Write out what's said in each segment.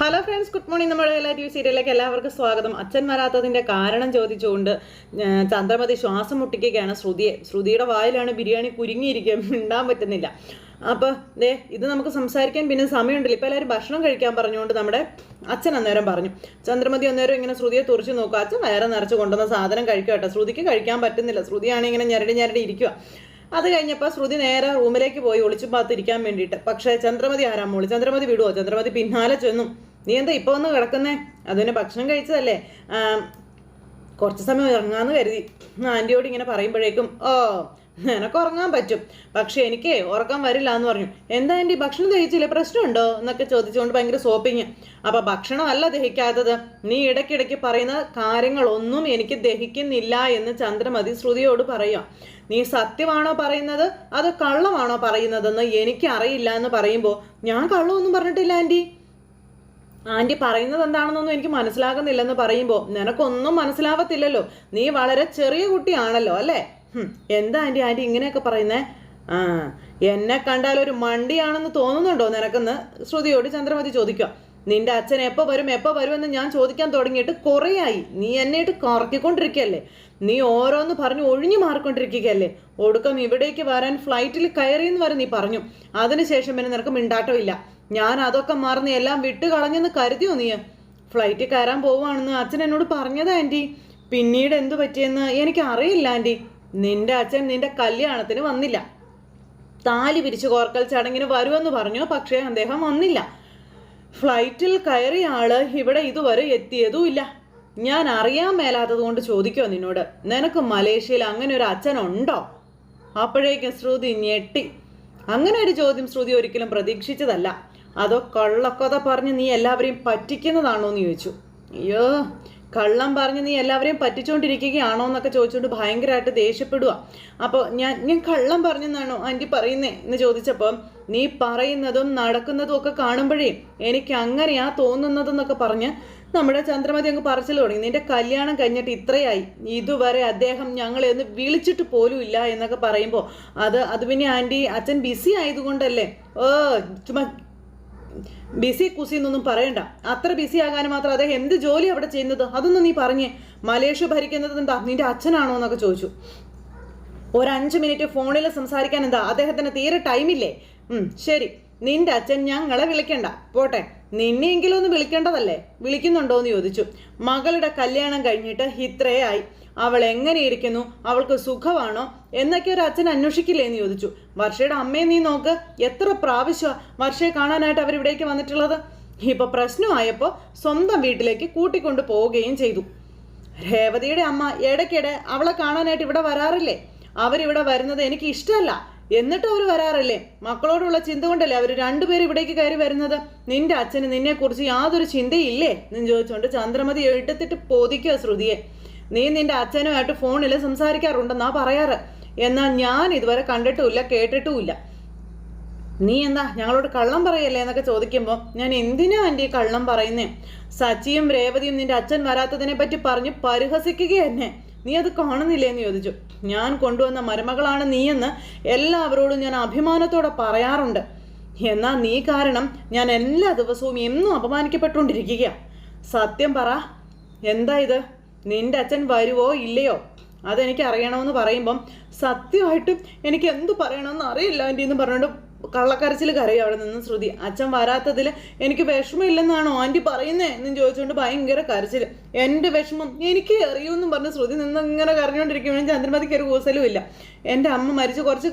Hello friends good morning നമ്മുടെ എല്ലാ T V സീരിയലിലേക്ക് എല്ലാവർക്കും സ്വാഗതം. അച്ഛൻ വരാത്തതിന്റെ കാരണം ചോദിച്ചുകൊണ്ട് ചന്ദ്രമതി ശ്വാസം മുട്ടിക്കുകയാണ്. ശ്രുതിയെ ശ്രുതിയുടെ വായിലാണ് ബിരിയാണി കുരുങ്ങിയിരിക്കുക. മിണ്ടാൻ പറ്റുന്നില്ല. അപ്പോൾ ദേ ഇത് നമുക്ക് സംസാരിക്കാൻ പിന്നെ സമയമുണ്ടല്ലോ. ഇപ്പോൾ എല്ലാവരും ഭക്ഷണം കഴിക്കാൻ പറഞ്ഞുകൊണ്ട് നമ്മുടെ അച്ഛൻ അന്നേരം പറഞ്ഞു. ചന്ദ്രമതി അന്നേരം ഇങ്ങനെ ശ്രുതിയെ തുറച്ച് നോക്കുക. അച്ഛൻ വയറ് നിറച്ച് കൊണ്ടുവന്ന സാധനം കഴിക്കുക കേട്ടോ. ശ്രുതിക്ക് കഴിക്കാൻ പറ്റുന്നില്ല. ശ്രുതിയാണെങ്കിൽ ഇങ്ങനെ ഞരടി ഞരടി ഇരിക്കുക. അത് കഴിഞ്ഞപ്പോൾ ശ്രുതി നേരെ റൂമിലേക്ക് പോയി ഒളിച്ചും പാത്തിരിക്കാൻ വേണ്ടിയിട്ട്. പക്ഷേ ചന്ദ്രമതി ആരാ മോളി? ചന്ദ്രമതി വിടുവോ? ചന്ദ്രമതി പിന്നാലെ ചെന്നു. നീ എന്താ ഇപ്പോൾ ഒന്ന് കിടക്കുന്നേ? അതിന് ഭക്ഷണം കഴിച്ചതല്ലേ? കുറച്ച് സമയം ഇറങ്ങാന്ന് കരുതി. ആന്റിയോട് ഇങ്ങനെ പറയുമ്പോഴേക്കും ഓ നിനക്ക് ഉറങ്ങാൻ പറ്റും. പക്ഷെ എനിക്ക് ഉറക്കം വരില്ല എന്ന് പറഞ്ഞു. എന്താ എന്റെ ഭക്ഷണം ദഹിച്ചില്ലേ? പ്രശ്നമുണ്ടോ? എന്നൊക്കെ ചോദിച്ചുകൊണ്ട് ഭയങ്കര സോപ്പിങ്. അപ്പൊ ഭക്ഷണമല്ല ദഹിക്കാത്തത്. നീ ഇടയ്ക്കിടയ്ക്ക് പറയുന്ന കാര്യങ്ങളൊന്നും എനിക്ക് ദഹിക്കുന്നില്ല എന്ന് ചന്ദ്രമതി ശ്രുതിയോട് പറയാം. നീ സത്യമാണോ പറയുന്നത്? അത് കള്ളമാണോ പറയുന്നതെന്ന് എനിക്ക് അറിയില്ല എന്ന് പറയുമ്പോൾ ഞാൻ കള്ളമൊന്നും പറഞ്ഞിട്ടില്ല ആന്റി ആന്റി പറയുന്നത് എന്താണെന്നൊന്നും എനിക്ക് മനസ്സിലാകുന്നില്ലെന്ന് പറയുമ്പോൾ നിനക്കൊന്നും മനസ്സിലാവത്തില്ലല്ലോ. നീ വളരെ ചെറിയ കുട്ടിയാണല്ലോ അല്ലേ? എന്താ ആന്റി ആന്റി ഇങ്ങനെയൊക്കെ പറയുന്നേ? ആ എന്നെ കണ്ടാൽ ഒരു മണ്ടിയാണെന്ന് തോന്നുന്നുണ്ടോ നിനക്കെന്ന്? ശ്രുതിയോട് ചന്ദ്രമതി ചോദിക്കുക. നിന്റെ അച്ഛൻ എപ്പോൾ വരും എപ്പോൾ വരുമെന്ന് ഞാൻ ചോദിക്കാൻ തുടങ്ങിയിട്ട് കുറേയായി. നീ എന്നെയിട്ട് കറക്കിക്കൊണ്ടിരിക്കുകയല്ലേ നീ ഓരോന്ന് പറഞ്ഞ് ഒഴിഞ്ഞു മാറിക്കൊണ്ടിരിക്കുകയല്ലേ? ഒടുക്കം ഇവിടേക്ക് വരാൻ ഫ്ലൈറ്റിൽ കയറിയെന്ന് വരെ നീ പറഞ്ഞു. അതിനുശേഷം പിന്നെ നിനക്ക് മിണ്ടാട്ടമില്ല. ഞാൻ അതൊക്കെ മറന്ന് എല്ലാം വിട്ട് കളഞ്ഞെന്ന് കരുതിയോ നീ? ഫ്ലൈറ്റിൽ കയറാൻ പോവുകയാണെന്ന് അച്ഛൻ എന്നോട് പറഞ്ഞതാ ആന്റി പിന്നീട് എന്തു പറ്റിയെന്ന് എനിക്ക് അറിയില്ല ആന്റി നിന്റെ അച്ഛൻ നിന്റെ കല്യാണത്തിന് വന്നില്ല. താലി പിരിച്ചു കോർക്കൽ ചടങ്ങിന് വരുമെന്ന് പറഞ്ഞു പക്ഷേ അദ്ദേഹം വന്നില്ല. ഫ്ലൈറ്റിൽ കയറിയ ആൾ ഇവിടെ ഇതുവരെ എത്തിയതുമില്ല. ഞാൻ അറിയാൻ മേലാത്തത് കൊണ്ട് ചോദിക്കോ നിന്നോട്? നിനക്ക് മലേഷ്യയിൽ അങ്ങനെ ഒരു അച്ഛനുണ്ടോ അപ്പോഴേക്കും ശ്രുതി ഞെട്ടി. അങ്ങനെ ഒരു ചോദ്യം ശ്രുതി ഒരിക്കലും പ്രതീക്ഷിച്ചതല്ല. അതോ കള്ളക്കഥ പറഞ്ഞ് നീ എല്ലാവരെയും പറ്റിക്കുന്നതാണോ എന്ന് ചോദിച്ചു. അയ്യോ കള്ളം പറഞ്ഞ് നീ എല്ലാവരെയും പറ്റിച്ചുകൊണ്ടിരിക്കുകയാണോ എന്നൊക്കെ ചോദിച്ചുകൊണ്ട് ഭയങ്കരമായിട്ട് ദേഷ്യപ്പെടുക അപ്പോൾ ഞാൻ ഞാൻ കള്ളം പറഞ്ഞെന്നാണോ ആന്റി പറയുന്നേ എന്ന് ചോദിച്ചപ്പോൾ നീ പറയുന്നതും നടക്കുന്നതും ഒക്കെ കാണുമ്പോഴേ എനിക്ക് അങ്ങനെയാ തോന്നുന്നതെന്നൊക്കെ പറഞ്ഞ് നമ്മുടെ ചന്ദ്രമതി അങ്ങ് പറച്ചിൽ തുടങ്ങി. നിന്റെ കല്യാണം കഴിഞ്ഞിട്ട് ഇത്രയായി. ഇതുവരെ അദ്ദേഹം ഞങ്ങളെ ഒന്ന് വിളിച്ചിട്ട് പോലും ഇല്ല എന്നൊക്കെ പറയുമ്പോൾ അത് അത് പിന്നെ ആന്റി അച്ഛൻ ബിസി ആയതുകൊണ്ടല്ലേ? ഓ ചുമ്മാ ബിസി കുസി എന്നൊന്നും പറയണ്ട. അത്ര ബിസി ആകാനും മാത്രം അദ്ദേഹം എന്ത് ജോലി അവിടെ ചെയ്യുന്നത്? അതൊന്നും നീ പറഞ്ഞേ. മലേഷ്യ ഭരിക്കുന്നത് എന്താ? നിന്റെ അച്ഛനാണോ എന്നൊക്കെ ചോദിച്ചു. ഒരു മിനിറ്റ് ഫോണിൽ സംസാരിക്കാൻ എന്താ? അദ്ദേഹത്തിന് തീരെ ടൈമില്ലേ ഉം ശരി. നിന്റെ അച്ഛൻ ഞങ്ങളെ വിളിക്കണ്ട. പോട്ടെ. നിന്നെയെങ്കിലും ഒന്ന് വിളിക്കേണ്ടതല്ലേ? വിളിക്കുന്നുണ്ടോ എന്ന് ചോദിച്ചു. മകളുടെ കല്യാണം കഴിഞ്ഞിട്ട് ഇത്രയായി. അവൾ എങ്ങനെയിരിക്കുന്നു അവൾക്ക് സുഖമാണോ? എന്നൊക്കെ ഒരു അച്ഛൻ അന്വേഷിക്കില്ലേ എന്ന് ചോദിച്ചു. വർഷയുടെ അമ്മയെ നീ നോക്ക്. എത്ര പ്രാവശ്യമാണ് വർഷയെ കാണാനായിട്ട് അവരിവിടേക്ക് വന്നിട്ടുള്ളത്? ഇപ്പൊ പ്രശ്നമായപ്പോൾ സ്വന്തം വീട്ടിലേക്ക് കൂട്ടിക്കൊണ്ട് പോവുകയും ചെയ്തു. രേവതിയുടെ അമ്മ ഇടയ്ക്കിടെ അവളെ കാണാനായിട്ട് ഇവിടെ വരാറില്ലേ? അവരിവിടെ വരുന്നത് എനിക്ക് ഇഷ്ടമല്ല. എന്നിട്ട് അവർ വരാറില്ലേ? മക്കളോടുള്ള ചിന്ത കൊണ്ടല്ലേ അവർ രണ്ടുപേരും ഇവിടേക്ക് കയറി വരുന്നത്? നിന്റെ അച്ഛന് നിന്നെ കുറിച്ച് യാതൊരു ചിന്തയില്ലേ? എന്ന് ചോദിച്ചുകൊണ്ട് ചന്ദ്രമതി എടുത്തിട്ട് പോതിക്കുക ശ്രുതിയെ. നീ നിന്റെ അച്ഛനുമായിട്ട് ഫോണിൽ സംസാരിക്കാറുണ്ടെന്നാ പറയാറ്. എന്നാൽ ഞാൻ ഇതുവരെ കണ്ടിട്ടുമില്ല കേട്ടിട്ടുമില്ല. നീ എന്താ ഞങ്ങളോട് കള്ളം പറയല്ലേ എന്നൊക്കെ ചോദിക്കുമ്പോൾ ഞാൻ എന്തിനാ ആന്റി ഈ കള്ളം പറയുന്നേ? സച്ചിയും രേവതിയും നിന്റെ അച്ഛൻ വരാത്തതിനെ പറ്റി പറഞ്ഞ് പരിഹസിക്കുക എന്നെ. നീ അത് കാണുന്നില്ലേ എന്ന് ചോദിച്ചു. ഞാൻ കൊണ്ടുവന്ന മരുമകളാണ് നീയെന്ന് എല്ലാവരോടും ഞാൻ അഭിമാനത്തോടെ പറയാറുണ്ട്. എന്നാൽ നീ കാരണം ഞാൻ എല്ലാ ദിവസവും എന്നും അപമാനിക്കപ്പെട്ടുകൊണ്ടിരിക്കുക സത്യം പറ എന്താ ഇത്? നിന്റെ അച്ഛൻ വരുവോ ഇല്ലയോ? അതെനിക്ക് അറിയണമെന്ന് പറയുമ്പം സത്യമായിട്ടും എനിക്ക് എന്ത് പറയണമെന്ന് അറിയില്ല ആന്റി എന്ന് പറഞ്ഞുകൊണ്ട് കള്ളക്കരച്ചിൽ കരയും അവിടെ നിന്ന് ശ്രുതി. അച്ഛൻ വരാത്തതിൽ എനിക്ക് വിഷമമില്ലെന്നാണോ ആന്റി പറയുന്നേ എന്നും ചോദിച്ചുകൊണ്ട് ഭയങ്കര കരച്ചിൽ എന്റെ വിഷമം എനിക്ക് അറിയുമെന്നും പറഞ്ഞ് ശ്രുതി നിന്ന് ഇങ്ങനെ കരഞ്ഞുകൊണ്ടിരിക്കുമ്പോഴും ചന്ദ്രമതിക്ക് ഒരു കൂസലും ഇല്ല. എന്റെ അമ്മ മരിച്ച് കുറച്ച്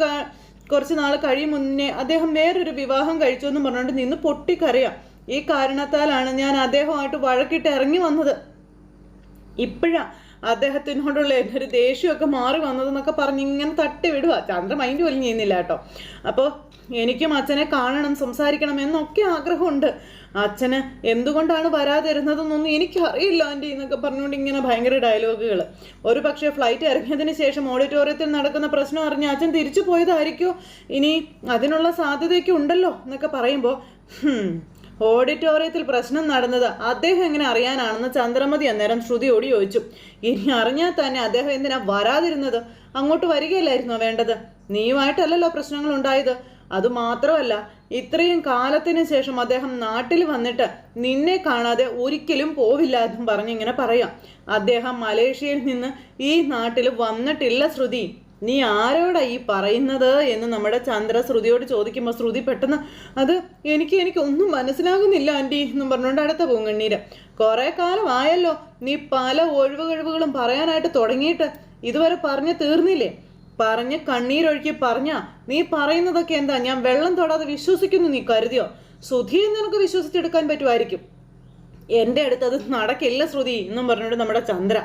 കുറച്ച് നാൾ കഴിയും മുന്നേ അദ്ദേഹം വേറൊരു വിവാഹം കഴിച്ചു എന്ന് പറഞ്ഞുകൊണ്ട് നിന്ന് പൊട്ടിക്കരയാം. ഈ കാരണത്താലാണ് ഞാൻ അദ്ദേഹമായിട്ട് വഴക്കിട്ട് ഇറങ്ങി വന്നത്. ഇപ്പോഴാ അദ്ദേഹത്തിനോടുള്ള എന്റെ ഒരു ദേഷ്യമൊക്കെ മാറി വന്നതെന്നൊക്കെ പറഞ്ഞ് ഇങ്ങനെ തട്ടി വിടുക ചന്ദ്ര മൈൻഡ് പോലും ചെയ്യുന്നില്ല കേട്ടോ. അപ്പോൾ എനിക്കും അച്ഛനെ കാണണം സംസാരിക്കണം എന്നൊക്കെ ആഗ്രഹമുണ്ട്. അച്ഛന് എന്തുകൊണ്ടാണ് വരാതിരുന്നതെന്നൊന്നും എനിക്കറിയില്ല ആന്റി എന്നൊക്കെ പറഞ്ഞുകൊണ്ട് ഇങ്ങനെ ഭയങ്കര ഡയലോഗുകൾ ഒരു പക്ഷേ ഫ്ലൈറ്റ് ഇറങ്ങിയതിന് ശേഷം ഓഡിറ്റോറിയത്തിൽ നടക്കുന്ന പ്രശ്നം അറിഞ്ഞ് അച്ഛൻ തിരിച്ചു പോയതായിരിക്കുമോ ഇനി അതിനുള്ള സാധ്യതയൊക്കെ ഉണ്ടല്ലോ എന്നൊക്കെ പറയുമ്പോൾ ഓഡിറ്റോറിയത്തിൽ പ്രശ്നം നടന്നത് അദ്ദേഹം എങ്ങനെ അറിയാനാണെന്ന് ചന്ദ്രമതി അന്നേരം ശ്രുതിയോട് ചോദിച്ചു. ഇനി അറിഞ്ഞാൽ തന്നെ അദ്ദേഹം എന്തിനാ വരാതിരുന്നത്? അങ്ങോട്ട് വരികയല്ലായിരുന്നോ വേണ്ടത്? നീയുമായിട്ടല്ലല്ലോ പ്രശ്നങ്ങൾ ഉണ്ടായത്. അതുമാത്രമല്ല ഇത്രയും കാലത്തിന് ശേഷം അദ്ദേഹം നാട്ടിൽ വന്നിട്ട് നിന്നെ കാണാതെ ഒരിക്കലും പോവില്ല എന്നും പറഞ്ഞിങ്ങനെ പറയാം. അദ്ദേഹം മലേഷ്യയിൽ നിന്ന് ഈ നാട്ടിൽ വന്നിട്ടില്ല ശ്രുതി. നീ ആരോടാ ഈ പറയുന്നത് എന്ന് നമ്മുടെ ചന്ദ്ര ശ്രുതിയോട് ചോദിക്കുമ്പോൾ ശ്രുതി പെട്ടെന്ന് അത് എനിക്ക് എനിക്ക് ഒന്നും മനസ്സിലാകുന്നില്ല ആന്റി എന്നും പറഞ്ഞുകൊണ്ട് അടുത്ത പോകും കണ്ണീര് കുറേ കാലമായല്ലോ നീ പല ഒഴിവ് കഴിവുകളും പറയാനായിട്ട് തുടങ്ങിയിട്ട് ഇതുവരെ പറഞ്ഞു തീർന്നില്ലേ? പറഞ്ഞ് കണ്ണീരൊഴുക്കി പറഞ്ഞ നീ പറയുന്നതൊക്കെ എന്താ? ഞാൻ വെള്ളം തൊടാതെ വിശ്വസിക്കുന്നു നീ കരുതിയോ? സുധിയെ നിനക്ക് വിശ്വസിച്ചെടുക്കാൻ പറ്റുമായിരിക്കും. എന്റെ അടുത്ത് അത് നടക്കില്ല ശ്രുതി എന്നും പറഞ്ഞുകൊണ്ട് നമ്മുടെ ചന്ദ്ര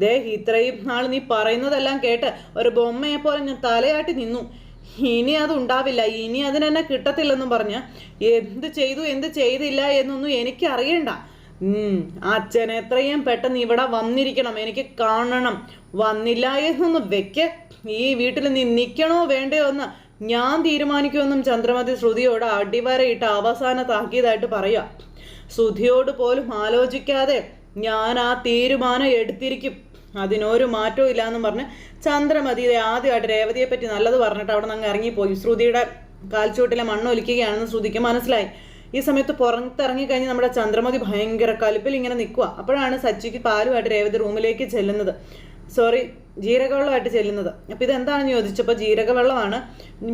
ദേ ഇത്രയും നാൾ നീ പറയുന്നതെല്ലാം കേട്ട് ഒരു ബൊമ്മയെ പോലെ ഞാൻ തലയാട്ടി നിന്നു. ഇനി അത് ഉണ്ടാവില്ല ഇനി അതിനെന്നെ കിട്ടത്തില്ലെന്നും പറഞ്ഞ് എന്ത് ചെയ്തു? എന്ത് ചെയ്തില്ല എന്നൊന്നും എനിക്ക് അറിയണ്ട ഉം, അച്ഛൻ എത്രയും പെട്ടെന്ന് ഇവിടെ വന്നിരിക്കണം. എനിക്ക് കാണണം. വന്നില്ല എന്നൊന്ന് വെക്ക്. ഈ വീട്ടിൽ നീ നിൽക്കണോ വേണ്ടയോ എന്ന് ഞാൻ തീരുമാനിക്കുമെന്നും ചന്ദ്രമതി ശ്രുതിയോട് അടിവരയിട്ട് അവസാന താക്കിയതായിട്ട് പറയാ ശ്രുതിയോട് പോലും ആലോചിക്കാതെ ഞാൻ ആ തീരുമാനം എടുത്തിരിക്കും. അതിനൊരു മാറ്റവും ഇല്ല എന്നും പറഞ്ഞ് ചന്ദ്രമതി ഇത് ആദ്യമായിട്ട് രേവതിയെ പറ്റി നല്ലത് പറഞ്ഞിട്ട് അവിടെ നിന്ന് അങ്ങ് ഇറങ്ങിപ്പോയി. ശ്രുതിയുടെ കാൽച്ചുവട്ടിലെ മണ്ണ് ഒലിക്കുകയാണെന്ന് ശ്രുതിക്ക് മനസ്സിലായി. ഈ സമയത്ത് പുറത്തിറങ്ങി കഴിഞ്ഞ് നമ്മുടെ ചന്ദ്രമതി ഭയങ്കര കലിപ്പിൽ ഇങ്ങനെ നിൽക്കുക അപ്പോഴാണ് സച്ചിക്ക് പാലുമായിട്ട് രേവതി റൂമിലേക്ക് ചെല്ലുന്നത്. സോറി ജീരകവെള്ളമായിട്ട് ചെല്ലുന്നത്. അപ്പോൾ ഇതെന്താണെന്ന് ചോദിച്ചപ്പോൾ ജീരകവെള്ളമാണ്.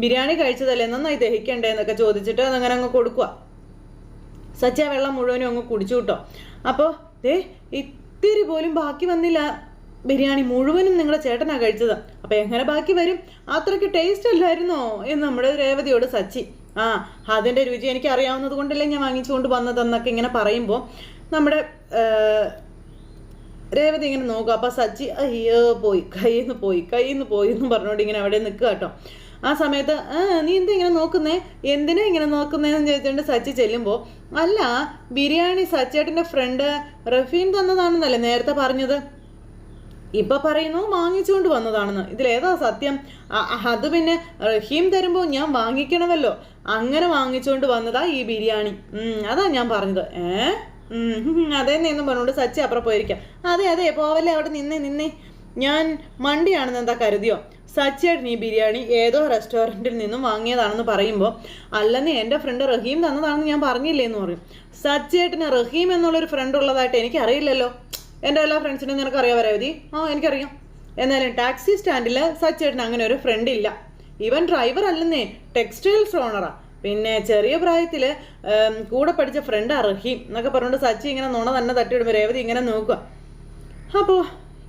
ബിരിയാണി കഴിച്ചതല്ലേ? നന്നായി ദഹിക്കണ്ടേ എന്നൊക്കെ ചോദിച്ചിട്ട് അതങ്ങനെ അങ്ങ് കൊടുക്കുക സച്ചി ആ വെള്ളം മുഴുവനും അങ്ങ് കുടിച്ചു കിട്ടോ. അപ്പോൾ ദേ ഇത്തിരി പോലും ബാക്കി വന്നില്ല. ബിരിയാണി മുഴുവനും നിങ്ങളുടെ ചേട്ടനാ കഴിച്ചത്. അപ്പോൾ എങ്ങനെ ബാക്കി വരും? അത്രയ്ക്ക് ടേസ്റ്റ് അല്ലായിരുന്നോ? എന്ന് നമ്മുടെ രേവതിയോട് സച്ചി. ആ അതിന്റെ രുചി എനിക്ക് അറിയാവുന്നത് കൊണ്ടല്ലേ ഞാൻ വാങ്ങിച്ചുകൊണ്ട് വന്നതെന്നൊക്കെ ഇങ്ങനെ പറയുമ്പോൾ നമ്മുടെ രേവതി ഇങ്ങനെ നോക്കുക അപ്പോൾ സച്ചി അയ്യോ പോയി കയ്യിൽ നിന്ന് പോയി കയ്യിൽ നിന്ന് പോയി എന്ന് പറഞ്ഞുകൊണ്ട് ഇങ്ങനെ അവിടെ നിൽക്കുക കേട്ടോ. ആ സമയത്ത് നീ എന്താ ഇങ്ങനെ നോക്കുന്നേ? എന്തിനാ ഇങ്ങനെ നോക്കുന്നേന്ന് ചോദിച്ചുകൊണ്ട് സച്ചി ചെല്ലുമ്പോൾ അല്ല ബിരിയാണി സച്ചേട്ടന്റെ ഫ്രണ്ട് റഫീൻ തന്നതാണെന്നല്ലേ നേരത്തെ പറഞ്ഞത്? ഇപ്പൊ പറയുന്നു വാങ്ങിച്ചുകൊണ്ട് വന്നതാണെന്ന്. ഇതിലേതാ സത്യം? അത് പിന്നെ റഹീം തരുമ്പോൾ ഞാൻ വാങ്ങിക്കണമല്ലോ. അങ്ങനെ വാങ്ങിച്ചുകൊണ്ട് വന്നതാ ഈ ബിരിയാണി. അതാ ഞാൻ പറഞ്ഞത്. ഏ? അതേന്നെ എന്നും പറഞ്ഞുകൊണ്ട് സച്ചി അപ്പുറം പോയിരിക്കാം. അതെ അതെ പോവല്ലേ അവിടെ നിന്നേ നിന്നേ. ഞാൻ മണ്ടിയാണെന്ന് എന്താ കരുതിയോ? സച്ചിയായിട്ട് നീ ബിരിയാണി ഏതോ റെസ്റ്റോറന്റിൽ നിന്നും വാങ്ങിയതാണെന്ന് പറയുമ്പോൾ അല്ലെന്ന് എന്റെ ഫ്രണ്ട് റഹീം തന്നതാണെന്ന് ഞാൻ പറഞ്ഞില്ലേ എന്ന് പറയും. സച്ചിയായിട്ടിന് റഹീം എന്നുള്ളൊരു ഫ്രണ്ട് ഉള്ളതായിട്ട് എനിക്കറിയില്ലല്ലോ. എന്റെ എല്ലാ ഫ്രണ്ട്സിനും നിനക്ക് അറിയാം രവതി ആ എനിക്കറിയാം. എന്നാലും ടാക്സി സ്റ്റാൻഡിൽ സച്ചേട്ടൻ അങ്ങനെ ഒരു ഫ്രണ്ട് ഇല്ല. ഇവൻ ഡ്രൈവർ അല്ലെന്നേ ടെക്സ്റ്റൈൽസ് ഓണറാ പിന്നെ ചെറിയ പ്രായത്തിൽ കൂടെ പഠിച്ച ഫ്രണ്ട് റഹീം എന്നൊക്കെ പറഞ്ഞുകൊണ്ട് സച്ചി ഇങ്ങനെ നുണ തന്നെ തട്ടിയിടുമ്പോൾ രേവതി ഇങ്ങനെ നോക്കുക അപ്പോൾ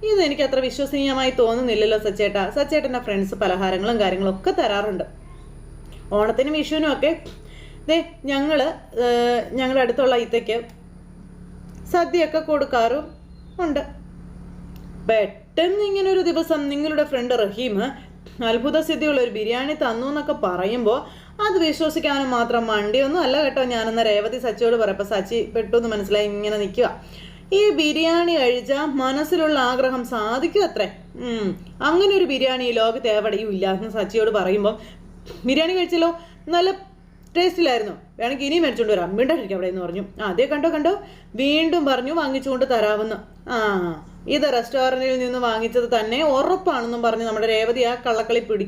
ഇത് എനിക്ക് അത്ര വിശ്വസനീയമായി തോന്നുന്നില്ലല്ലോ സച്ചേട്ടാ. സച്ചേട്ടന്റെ ഫ്രണ്ട്സ് പലഹാരങ്ങളും കാര്യങ്ങളും ഒക്കെ തരാറുണ്ട്. ഓണത്തിനും വിഷുവിനും ഒക്കെ ദേ ഞങ്ങൾ ഞങ്ങളുടെ അടുത്തുള്ള ഇത്തയ്ക്ക് സദ്യയൊക്കെ കൊടുക്കാറും ഉണ്ട്. പെട്ടെന്ന് ഒരു ദിവസം നിങ്ങളുടെ ഫ്രണ്ട് റഹീം അത്ഭുത സിദ്ധിയുള്ള ഒരു ബിരിയാണി തന്നു എന്നൊക്കെ പറയുമ്പോൾ അത് വിശ്വസിക്കാനും മാത്രം മണ്ടിയൊന്നും അല്ല കേട്ടോ. ഞാനെന്ന രേവതി സച്ചിയോട് പറയപ്പോൾ സച്ചി പെട്ടെന്ന് മനസ്സിലായി ഇങ്ങനെ നിൽക്കുക ഈ ബിരിയാണി കഴിച്ചാൽ മനസ്സിലുള്ള ആഗ്രഹം സാധിക്കും അത്രേ. അങ്ങനെ ഒരു ബിരിയാണി ലോകത്ത് എവിടെയും ഇല്ല എന്ന് സച്ചിയോട് പറയുമ്പോൾ ബിരിയാണി കഴിച്ചല്ലോ? നല്ല ടേസ്റ്റിലായിരുന്നു വേണമെങ്കിൽ ഇനിയും മേടിച്ചുകൊണ്ട് വരാം. വീണ്ടായിരിക്കും അവിടെ എന്ന് പറഞ്ഞു. ആ അതേ കണ്ടോ കണ്ടോ? വീണ്ടും പറഞ്ഞു വാങ്ങിച്ചുകൊണ്ട് തരാമെന്ന്. ആ ഇത് റെസ്റ്റോറന്റിൽ നിന്ന് വാങ്ങിച്ചത് തന്നെ ഉറപ്പാണെന്നും പറഞ്ഞ് നമ്മുടെ രേവതി ആ കള്ളക്കളി പിടി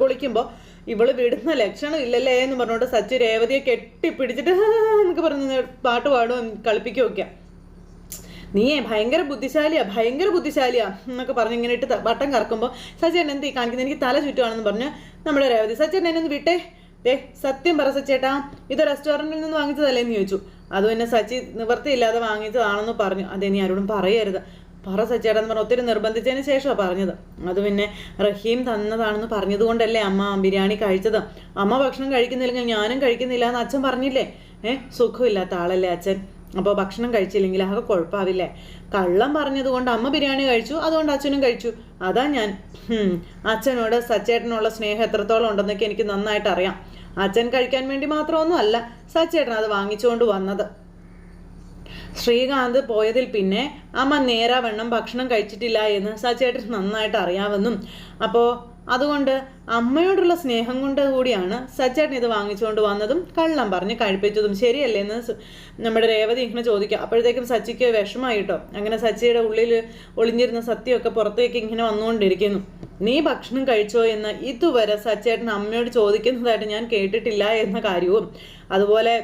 പൊളിക്കുമ്പോൾ ഇവൾ വിടുന്ന ലക്ഷണം ഇല്ലല്ലേ എന്ന് പറഞ്ഞുകൊണ്ട് സച്ചു രേവതിയെ കെട്ടിപ്പിടിച്ചിട്ട് എന്നൊക്കെ പറഞ്ഞ് പാട്ട് പാടും കളിപ്പിക്കുകയൊക്കെ നീയേ ഭയങ്കര ബുദ്ധിശാലിയാ ഭയങ്കര ബുദ്ധിശാലിയാ എന്നൊക്കെ പറഞ്ഞ് ഇങ്ങനെ ഇട്ട് വട്ടം കറക്കുമ്പോൾ സച്ചേട്ടൻ എന്ത് കാണിക്കുന്നത് എനിക്ക് തല ചുറ്റുവാണെന്ന് പറഞ്ഞ് നമ്മുടെ രേവതി സച്ചേട്ടൻ എന്നെ ഒന്ന് വിട്ടേ. ദേ സത്യം പറ സച്ചേട്ടാ ഇത് റെസ്റ്റോറന്റിൽ നിന്ന് വാങ്ങിച്ചതല്ലേ എന്ന് ചോദിച്ചു. അത് പിന്നെ സച്ചി നിവർത്തിയില്ലാതെ വാങ്ങിച്ചതാണെന്ന് പറഞ്ഞു. അതെ നീ ആരോടും പറയരുത്. പറ സച്ചേട്ടാ എന്ന് പറഞ്ഞു ഒത്തിരി നിർബന്ധിച്ചതിന് ശേഷമാണ് പറഞ്ഞത്. അത് പിന്നെ റഹീം തന്നതാണെന്ന് പറഞ്ഞതുകൊണ്ടല്ലേ അമ്മ ബിരിയാണി കഴിച്ചത്. അമ്മ ഭക്ഷണം കഴിക്കുന്നില്ലെങ്കിൽ ഞാനും കഴിക്കുന്നില്ല എന്ന് അച്ഛൻ പറഞ്ഞില്ലേ? ഏ സുഖമില്ലാത്ത ആളല്ലേ അച്ഛൻ? അപ്പോൾ ഭക്ഷണം കഴിച്ചില്ലെങ്കിൽ ആകെ കുഴപ്പമാവില്ലേ കള്ളം പറഞ്ഞതുകൊണ്ട് അമ്മ ബിരിയാണി കഴിച്ചു അതുകൊണ്ട് അച്ഛനും കഴിച്ചു. അതാ ഞാൻ. അച്ഛനോട് സച്ചേട്ടനുള്ള സ്നേഹം എത്രത്തോളം ഉണ്ടെന്നൊക്കെ എനിക്ക് നന്നായിട്ട് അറിയാം അച്ഛൻ കഴിക്കാൻ വേണ്ടി മാത്രമൊന്നും അല്ല സച്ചേട്ടൻ അത് വാങ്ങിച്ചുകൊണ്ട് വന്നത്. ശ്രീകാന്ത് പോയതിൽ പിന്നെ അമ്മ നേരാവണ്ണം ഭക്ഷണം കഴിച്ചിട്ടില്ല എന്ന് സച്ചേട്ടൻ നന്നായിട്ട് അറിയാമെന്നും അപ്പോൾ അതുകൊണ്ട് അമ്മയോടുള്ള സ്നേഹം കൊണ്ട് കൂടിയാണ് സച്ചേട്ടൻ ഇത് വാങ്ങിച്ചുകൊണ്ട് വന്നതും കള്ളം പറഞ്ഞ് കഴിപ്പിച്ചതും ശരിയല്ലേ എന്ന് നമ്മുടെ രേവതി ഇങ്ങനെ ചോദിക്കുക അപ്പോഴത്തേക്കും സച്ചിക്ക് വിഷമായിട്ടോ? അങ്ങനെ സച്ചിയുടെ ഉള്ളിൽ ഒളിഞ്ഞിരുന്ന സത്യമൊക്കെ പുറത്തേക്ക് ഇങ്ങനെ വന്നുകൊണ്ടിരിക്കുന്നു. നീ ഭക്ഷണം കഴിച്ചോ എന്ന് ഇതുവരെ സച്ചേട്ടൻ അമ്മയോട് ചോദിക്കുന്നതായിട്ട് ഞാൻ കേട്ടിട്ടില്ല എന്ന കാര്യവും. അതുപോലെ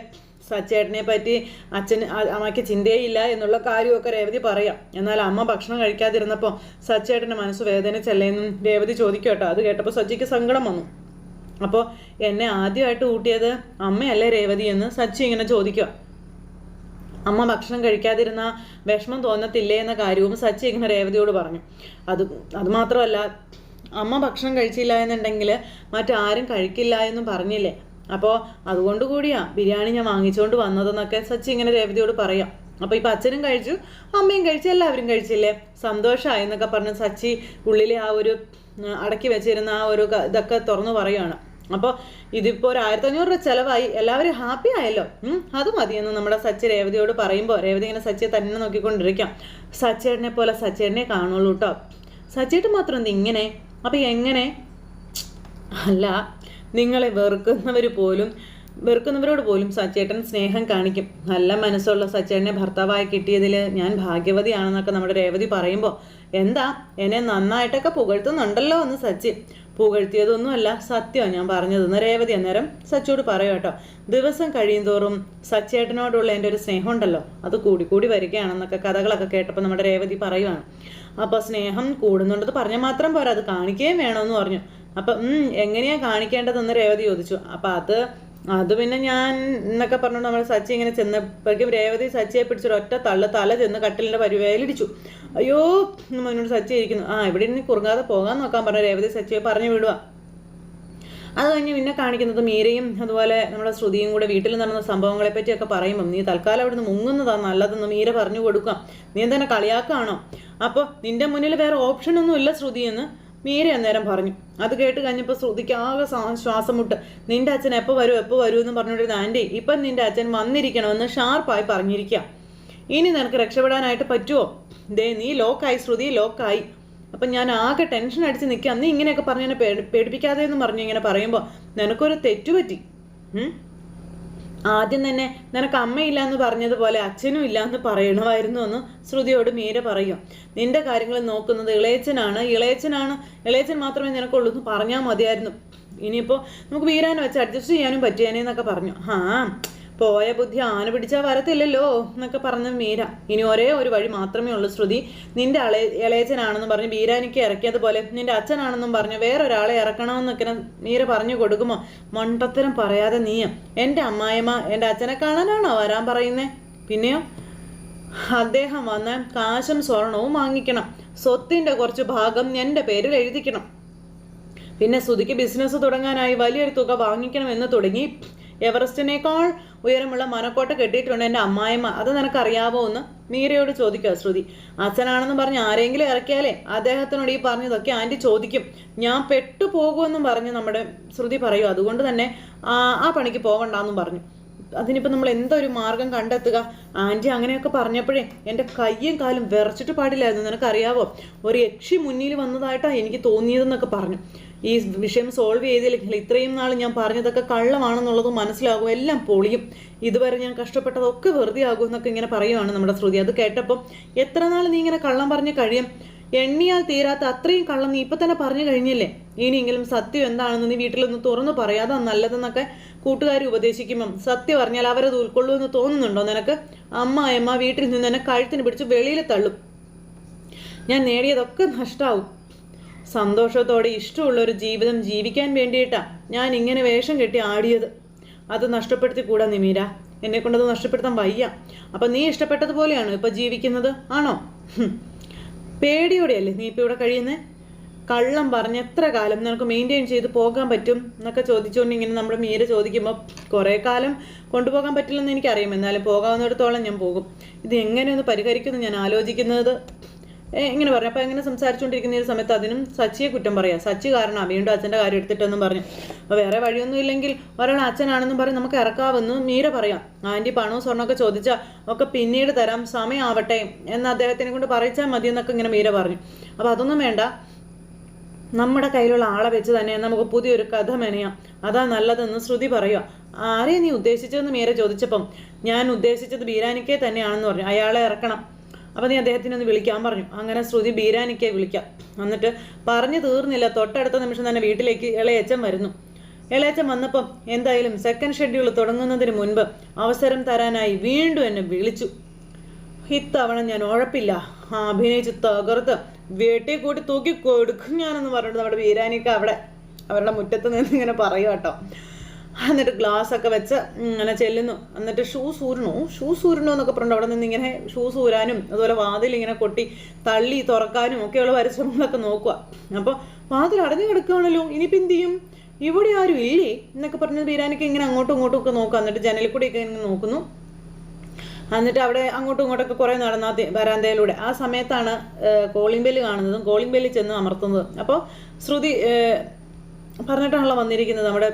സച്ചേട്ടനെ പറ്റി അച്ഛന് അമ്മയ്ക്ക് ചിന്തയില്ല എന്നുള്ള കാര്യമൊക്കെ രേവതി പറയാം. എന്നാൽ അമ്മ ഭക്ഷണം കഴിക്കാതിരുന്നപ്പോൾ സച്ചേട്ടന്റെ മനസ്സ് വേദനിച്ചല്ലേന്നും രേവതി ചോദിക്കും കേട്ടോ അത് കേട്ടപ്പോൾ സച്ചിക്ക് സങ്കടം വന്നു. അപ്പോൾ എന്നെ ആദ്യമായിട്ട് കൂട്ടിയത് അമ്മയല്ലേ രേവതി എന്ന് സച്ചി ഇങ്ങനെ ചോദിക്കുക. അമ്മ ഭക്ഷണം കഴിക്കാതിരുന്ന വിഷമം തോന്നത്തില്ലേ എന്ന കാര്യവും സച്ചി ഇങ്ങനെ രേവതിയോട് പറഞ്ഞു. അത് അതുമാത്രമല്ല അമ്മ ഭക്ഷണം കഴിച്ചില്ല എന്നുണ്ടെങ്കിൽ മറ്റാരും കഴിക്കില്ല എന്നും പറഞ്ഞില്ലേ? അപ്പോൾ അതുകൊണ്ട് കൂടിയാ ബിരിയാണി ഞാൻ വാങ്ങിച്ചുകൊണ്ട് വന്നതെന്നൊക്കെ സച്ചി ഇങ്ങനെ രേവതിയോട് പറയാം. അപ്പോൾ ഇപ്പം അച്ഛനും കഴിച്ചു അമ്മയും കഴിച്ചു എല്ലാവരും കഴിച്ചില്ലേ? സന്തോഷമായി എന്നൊക്കെ പറഞ്ഞ് സച്ചി ഉള്ളിലെ ആ ഒരു അടക്കി വെച്ചിരുന്ന ആ ഒരു ഇതൊക്കെ തുറന്നു പറയുകയാണ് അപ്പോൾ ഇതിപ്പോൾ ഒരു ആയിരത്തി അഞ്ഞൂറ് രൂപ ചിലവായി എല്ലാവരും ഹാപ്പി ആയല്ലോ? അത് മതിയെന്ന് നമ്മുടെ സച്ചി രേവതിയോട് പറയുമ്പോൾ രേവതി ഇങ്ങനെ സച്ചിയെ തന്നെ നോക്കിക്കൊണ്ടിരിക്കാം. സച്ചേട്ടനെ പോലെ സച്ചേട്ടനെ കാണുള്ളൂ കേട്ടോ സച്ചേട്ടൻ മാത്രം ഇങ്ങനെ അപ്പം എങ്ങനെ? അല്ല നിങ്ങളെ വെറുക്കുന്നവർ പോലും വെറുക്കുന്നവരോട് പോലും സച്ചേട്ടൻ സ്നേഹം കാണിക്കും. നല്ല മനസ്സുള്ള സച്ചേട്ടനെ ഭർത്താവായി കിട്ടിയതിൽ ഞാൻ ഭാഗ്യവതിയാണെന്നൊക്കെ നമ്മുടെ രേവതി പറയുമ്പോൾ എന്താ? എന്നെ നന്നായിട്ടൊക്കെ പുകഴ്ത്തുന്നുണ്ടല്ലോ എന്ന് സച്ചിൻ. പുകഴ്ത്തിയതൊന്നുമല്ല സത്യമാണ് ഞാൻ പറഞ്ഞതെന്ന് രേവതി അന്നേരം സച്ചിയോട് പറയും കേട്ടോ. ദിവസം കഴിയുന്തോറും സച്ചേട്ടനോടുള്ള എന്റെ ഒരു സ്നേഹം ഉണ്ടല്ലോ അത് കൂടി വരികയാണെന്നൊക്കെ കഥകളൊക്കെ കേട്ടപ്പോൾ നമ്മുടെ രേവതി പറയുവാണ്. അപ്പോൾ സ്നേഹം കൂടുന്നുണ്ടെന്ന് പറഞ്ഞാൽ മാത്രം പോരാ അത് കാണിക്കുകയും വേണമെന്ന് പറഞ്ഞു. അപ്പം എങ്ങനെയാ കാണിക്കേണ്ടതെന്ന് രേവതി ചോദിച്ചു. അപ്പം അത് അത് പിന്നെ ഞാൻ എന്നൊക്കെ പറഞ്ഞു നമ്മൾ സച്ചി ഇങ്ങനെ ചെന്നപ്പോഴേക്കും രേവതി സച്ചിയെ പിടിച്ചൊരു ഒറ്റ തള്ളു തല ചെന്ന് കട്ടിലിന്റെ പരിവേലിടിച്ചു അയ്യോ എന്നോട് സച്ചി ഇരിക്കുന്നു. ആ ഇവിടെ നിന്ന് കുറുങ്ങാതെ പോകാൻ നോക്കാൻ പറഞ്ഞു രേവതി സച്ചിയെ പറഞ്ഞു വിടുക. അത് കഴിഞ്ഞ് പിന്നെ കാണിക്കുന്നത് മീരയും അതുപോലെ നമ്മുടെ ശ്രുതിയും കൂടെ വീട്ടിൽ നടന്ന സംഭവങ്ങളെ പറ്റിയൊക്കെ പറയുമ്പം നീ തൽക്കാലം അവിടുന്ന് മുങ്ങുന്നതാ നല്ലതെന്ന് മീര പറഞ്ഞു കൊടുക്കാം നീ എന്തെന്നെ കളിയാക്കാണോ അപ്പോൾ നിന്റെ മുന്നിൽ വേറെ ഓപ്ഷൻ ഒന്നും ഇല്ല ശ്രുതി എന്ന് മീര അന്നേരം പറഞ്ഞു. അത് കേട്ട് കഴിഞ്ഞപ്പോൾ ശ്രുതിക്കാകെ ശ്വാസം മുട്ട് നിന്റെ അച്ഛൻ എപ്പോൾ വരും? എപ്പോൾ വരും? എന്ന് പറഞ്ഞുകൊണ്ടിരുന്ന ആന്റി ഇപ്പം നിന്റെ അച്ഛൻ വന്നിരിക്കണമെന്ന് ഷാർപ്പായി പറഞ്ഞിരിക്കുക ഇനി നിനക്ക് രക്ഷപ്പെടാനായിട്ട് പറ്റുമോ ദേ നീ ലോക്കായി ശ്രുതി ലോക്കായി. അപ്പം ഞാൻ ആകെ ടെൻഷൻ അടിച്ച് നിൽക്കുക നീ ഇങ്ങനെയൊക്കെ പറഞ്ഞ് പേടിപ്പിക്കാതെ എന്ന് പറഞ്ഞു ഇങ്ങനെ പറയുമ്പോൾ നിനക്കൊരു തെറ്റുപറ്റി? ആദ്യം തന്നെ നിനക്ക് അമ്മയില്ല എന്ന് പറഞ്ഞതുപോലെ അച്ഛനും ഇല്ല എന്ന് പറയണമായിരുന്നു എന്ന് ശ്രുതിയോട് മീര പറയും. നിന്റെ കാര്യങ്ങൾ നോക്കുന്നത് ഇളയച്ചനാണ് ഇളയച്ചനാണ് ഇളയച്ചൻ മാത്രമേ നിനക്കുള്ളൂ എന്ന് പറഞ്ഞാൽ മതിയായിരുന്നു. ഇനിയിപ്പോൾ നമുക്ക് വീരാനും വെച്ച് അഡ്ജസ്റ്റ് ചെയ്യാനും പറ്റിയേനെന്നൊക്കെ പറഞ്ഞു. ആ പോയ ബുദ്ധി ആന പിടിച്ചാൽ വരത്തില്ലല്ലോ എന്നൊക്കെ പറഞ്ഞ മീര. ഇനി ഒരേ ഒരു വഴി മാത്രമേ ഉള്ളൂ ശ്രുതി. നിന്റെ അളെ ഇളയച്ചനാണെന്നും പറഞ്ഞ് ബീരാനിക്ക് ഇറക്കിയതുപോലെ നിന്റെ അച്ഛനാണെന്നും പറഞ്ഞ് വേറൊരാളെ ഇറക്കണമെന്നൊക്കെ മീര പറഞ്ഞു കൊടുക്കുമോ? മണ്ടത്തരം പറയാതെ നീ എന്റെ അമ്മായിമ്മ എന്റെ അച്ഛനെ കാണാനാണോ വരാൻ പറയുന്നേ? പിന്നെയോ? അദ്ദേഹം വന്ന് കാശും സ്വർണവും വാങ്ങിക്കണം. സ്വത്തിന്റെ കുറച്ച് ഭാഗം എന്റെ പേരിൽ എഴുതിക്കണം. പിന്നെ സുധിക്ക് ബിസിനസ് തുടങ്ങാനായി വലിയൊരു തുക വാങ്ങിക്കണം എന്ന് തുടങ്ങി. എവറസ്റ്റിനേക്കാൾ ഉയരമുള്ള മനക്കോട്ട കെട്ടിയിട്ടുണ്ട് എന്റെ അമ്മായിമ്മ. അത് നിനക്കറിയാവോ എന്ന് മീരയോട് ചോദിക്കുക ശ്രുതി. അച്ഛനാണെന്ന് പറഞ്ഞ് ആരെങ്കിലും ഇറക്കിയാലേ അദ്ദേഹത്തിനോട് ഈ പറഞ്ഞതൊക്കെ ആന്റി ചോദിക്കും. ഞാൻ പെട്ടു പോകുമെന്നും പറഞ്ഞ് നമ്മുടെ ശ്രുതി പറയൂ. അതുകൊണ്ട് തന്നെ ആ പണിക്ക് പോകണ്ടെന്നും പറഞ്ഞു. അതിനിപ്പോൾ നമ്മൾ എന്തൊരു മാർഗം കണ്ടെത്തുക? ആന്റി അങ്ങനെയൊക്കെ പറഞ്ഞപ്പോഴേ എന്റെ കയ്യും കാലും വിറച്ചിട്ട് പാടില്ലായിരുന്നു. നിനക്കറിയാവോ? ഒരു യക്ഷി മുന്നിൽ വന്നതായിട്ടാണ് എനിക്ക് തോന്നിയതെന്നൊക്കെ പറഞ്ഞു. ഈ വിഷയം സോൾവ് ചെയ്തില്ലെങ്കിൽ ഇത്രയും നാൾ ഞാൻ പറഞ്ഞതൊക്കെ കള്ളമാണെന്നുള്ളത് മനസ്സിലാകും എല്ലാം പൊളിയും. ഇതുവരെ ഞാൻ കഷ്ടപ്പെട്ടതൊക്കെ വെറുതെ ആകും എന്നൊക്കെ ഇങ്ങനെ പറയുവാണ് നമ്മുടെ ശ്രുതി. അത് കേട്ടപ്പം എത്ര നാൾ നീ ഇങ്ങനെ കള്ളം പറഞ്ഞ് കഴിയും? എണ്ണിയാൽ തീരാത്ത അത്രയും കള്ളം നീ ഇപ്പം തന്നെ പറഞ്ഞു കഴിഞ്ഞില്ലേ? ഇനിയെങ്കിലും സത്യം എന്താണെന്ന് നീ വീട്ടിലൊന്ന് തുറന്നു പറയാതെ നല്ലതെന്നൊക്കെ കൂട്ടുകാർ ഉപദേശിക്കുമ്പം സത്യം പറഞ്ഞാൽ അവരത് ഉൾക്കൊള്ളുമെന്ന് തോന്നുന്നുണ്ടോ നിനക്ക്? അമ്മ അമ്മ വീട്ടിൽ നിന്ന് എന്നെ കഴുത്തിന് പിടിച്ച് വെളിയിൽ തള്ളും. ഞാൻ നേടിയതൊക്കെ നഷ്ടാവും. സന്തോഷത്തോടെ ഇഷ്ടമുള്ള ഒരു ജീവിതം ജീവിക്കാൻ വേണ്ടിയിട്ടാണ് ഞാൻ ഇങ്ങനെ വേഷം കെട്ടി ആടിയത്. അത് നഷ്ടപ്പെടുത്തി കൂടാ നിമീര. എന്നെ കൊണ്ടത് നഷ്ടപ്പെടുത്താൻ വയ്യ. അപ്പം നീ ഇഷ്ടപ്പെട്ടതുപോലെയാണ് ഇപ്പം ജീവിക്കുന്നത്? ആണോ. പേടിയോടെയല്ലേ നീ ഇപ്പം ഇവിടെ കഴിയുന്നേ? കള്ളം പറഞ്ഞ് എത്ര കാലം നിനക്ക് മെയിന്റെയിൻ ചെയ്ത് പോകാൻ പറ്റും എന്നൊക്കെ ചോദിച്ചുകൊണ്ട് ഇങ്ങനെ നമ്മുടെ മീര ചോദിക്കുമ്പോൾ കുറേ കാലം കൊണ്ടുപോകാൻ പറ്റില്ലെന്ന് എനിക്കറിയാം. എന്നാലും പോകാവുന്നിടത്തോളം ഞാൻ പോകും. ഇത് എങ്ങനെയൊന്ന് പരിഹരിക്കുന്നു ഞാൻ ആലോചിക്കുന്നത്? ഇങ്ങനെ പറഞ്ഞു. അപ്പോൾ ഇങ്ങനെ സംസാരിച്ചുകൊണ്ടിരിക്കുന്ന ഒരു സമയത്ത് അതിനും സച്ചിയെ കുറ്റം പറയാം. സച്ചി കാരണം വീണ്ടും അച്ഛന്റെ കാര്യം എടുത്തിട്ടെന്നും പറഞ്ഞു. അപ്പോൾ വേറെ വഴിയൊന്നും ഇല്ലെങ്കിൽ ഒരാൾ അച്ഛനാണെന്നും പറഞ്ഞ് നമുക്ക് ഇറക്കാമെന്ന് മീര പറയാം. ആന്റി പണവും സ്വർണമൊക്കെ ചോദിച്ചാൽ ഒക്കെ പിന്നീട് തരാം. സമയമാവട്ടെ എന്ന് അദ്ദേഹത്തിനെ കൊണ്ട് പറയിച്ചാൽ മതി എന്നൊക്കെ ഇങ്ങനെ മീര പറഞ്ഞു. അപ്പോൾ അതൊന്നും വേണ്ട. നമ്മുടെ കയ്യിലുള്ള ആളെ വെച്ച് തന്നെ നമുക്ക് പുതിയൊരു കഥ മെനയാം. അതാ നല്ലതെന്ന് ശ്രുതി പറയുക ആരെയും നീ ഉദ്ദേശിച്ചതെന്ന് മീര ചോദിച്ചപ്പം ഞാൻ ഉദ്ദേശിച്ചത് ബീരാനിക്കെ തന്നെയാണെന്ന് പറഞ്ഞു. അയാളെ ഇറക്കണം. അപ്പം നീ അദ്ദേഹത്തിനെ ഒന്ന് വിളിക്കാൻ പറഞ്ഞു. അങ്ങനെ ശ്രുതി ബീരാനിക്കെ വിളിക്കാം. എന്നിട്ട് പറഞ്ഞു തീർന്നില്ല. തൊട്ടടുത്ത നിമിഷം തന്നെ വീട്ടിലേക്ക് ഇളയച്ചൻ വരുന്നു. ഇളയച്ചൻ വന്നപ്പം എന്തായാലും സെക്കൻഡ് ഷെഡ്യൂൾ തുടങ്ങുന്നതിന് മുൻപ് അവസരം തരാനായി വീണ്ടും എന്നെ വിളിച്ചു. ഇത്തവണ ഞാൻ ഉഴപ്പില്ല. അഭിനയിച്ച് തകർത്ത് വീട്ടിൽ കൂട്ടി തൂക്കി കൊടുക്കും ഞാനെന്ന് പറഞ്ഞിട്ട് നമ്മുടെ ബീരാനിക്ക് അവിടെ അവരുടെ മുറ്റത്ത് നിന്ന് ഇങ്ങനെ പറയുക കേട്ടോ. എന്നിട്ട് ഗ്ലാസ് ഒക്കെ വെച്ച് ഇങ്ങനെ ചെല്ലുന്നു. എന്നിട്ട് ഷൂസ് സൂരണു. ഷൂസ് സൂരണു എന്നൊക്കെ പറഞ്ഞു അവിടെ നിന്ന് ഇങ്ങനെ ഷൂസ് ഊരാനും അതുപോലെ വാതിൽ ഇങ്ങനെ കൊട്ടി തള്ളി തുറക്കാനും ഒക്കെയുള്ള പരിശ്രമങ്ങളൊക്കെ നോക്കുക. അപ്പോൾ വാതിൽ അടഞ്ഞു കിടക്കുകയാണല്ലോ. ഇനിയിപ്പോൾ എന്ത് ചെയ്യും? ഇവിടെ ആരും ഇല്ലേ? എന്നൊക്കെ പറഞ്ഞ് ബീരാനൊക്കെ ഇങ്ങനെ അങ്ങോട്ടും ഇങ്ങോട്ടും ഒക്കെ നോക്കുക. എന്നിട്ട് ജനലിൽ കൂടി ഒക്കെ ഇങ്ങനെ നോക്കുന്നു. എന്നിട്ട് അവിടെ അങ്ങോട്ടും ഇങ്ങോട്ടൊക്കെ കുറേ നടന്ന വരാന്തയിലൂടെ. ആ സമയത്താണ് കോളിംഗ് ബെല്ല് കാണുന്നതും കോളിംഗ് ബെല്ലിൽ ചെന്ന് അമർത്തുന്നതും. അപ്പോൾ ശ്രുതി പറഞ്ഞിട്ടാണല്ലോ വന്നിരിക്കുന്നത്. നമ്മുടെ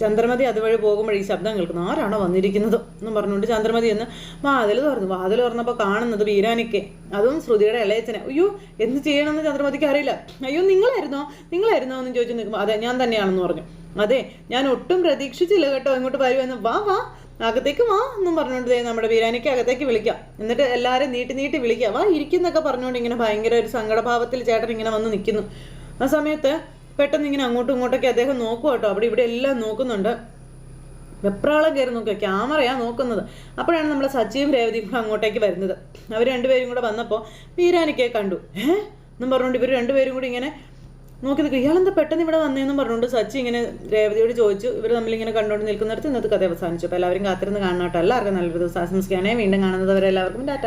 ചന്ദ്രമതി അതുവഴി പോകുമ്പോൾ ഈ ശബ്ദം കേൾക്കുന്നു. ആരാണോ വന്നിരിക്കുന്നത് എന്നും പറഞ്ഞുകൊണ്ട് ചന്ദ്രമതി എന്ന് വാതിൽ തുറന്നു. വാതിൽ തുറന്നപ്പോൾ കാണുന്നത് വീരാനിക്ക്. അതും ശ്രുതിയുടെ ഇളയച്ചനെ അയ്യോ എന്ത് ചെയ്യണമെന്ന് ചന്ദ്രമതിക്ക് അറിയില്ല. അയ്യോ നിങ്ങളായിരുന്നോ? നിങ്ങളായിരുന്നോ? എന്ന് ചോദിച്ചു നിൽക്കുമ്പോൾ അതെ ഞാൻ തന്നെയാണെന്ന് പറഞ്ഞു. അതെ ഞാൻ ഒട്ടും പ്രതീക്ഷിച്ചില്ല കേട്ടോ ഇങ്ങോട്ട് വരുമെന്ന്. വാ വാ അകത്തേക്ക് വാ എന്നും പറഞ്ഞുകൊണ്ട് നമ്മുടെ ബീരാനിക്ക് അകത്തേക്ക് വിളിക്കാം. എന്നിട്ട് എല്ലാവരും നീട്ടി നീട്ടി വിളിക്കാം. വാ ഇരിക്കുന്നൊക്കെ പറഞ്ഞുകൊണ്ട് ഇങ്ങനെ ഭയങ്കര ഒരു സങ്കടഭാവത്തിൽ ചേട്ടൻ ഇങ്ങനെ വന്ന് നിൽക്കുന്നു. ആ സമയത്ത് പെട്ടെന്ന് ഇങ്ങനെ അങ്ങോട്ടും ഇങ്ങോട്ടൊക്കെ അദ്ദേഹം നോക്കുക കേട്ടോ. അവിടെ ഇവിടെ എല്ലാം നോക്കുന്നുണ്ട്. വെപ്രാളം കയറി നോക്കുക ക്യാമറയാ നോക്കുന്നത്. അപ്പോഴാണ് നമ്മളെ സച്ചിയും രേവതിയും കൂടെ അങ്ങോട്ടേക്ക് വരുന്നത്. അവർ രണ്ടുപേരും കൂടെ വന്നപ്പോൾ വീരാനിക്കെ കണ്ടു. ഏ? എന്നും പറഞ്ഞുകൊണ്ട് ഇവർ രണ്ടുപേരും കൂടി ഇങ്ങനെ നോക്കി നിൽക്കും ഇയാളെന്താ പെട്ടെന്ന് ഇവിടെ വന്നതെന്നും പറഞ്ഞുകൊണ്ട് സച്ചി ഇങ്ങനെ രേവതിയോട് ചോദിച്ചു. ഇവർ തമ്മിലിങ്ങനെ കണ്ടുകൊണ്ട് നിൽക്കുന്നിടത്ത് ഇന്നത്തെ കഥ അവസാനിച്ചു. അപ്പോൾ എല്ലാവരും കാത്തിരുന്ന് കാണാട്ടോ എല്ലാവർക്കും നല്ലൊരു ദിവസം ആശംസിക്കുകയാണെങ്കിൽ വീണ്ടും കാണുന്നത് അവരെല്ലാവർക്കും ഡാറ്റ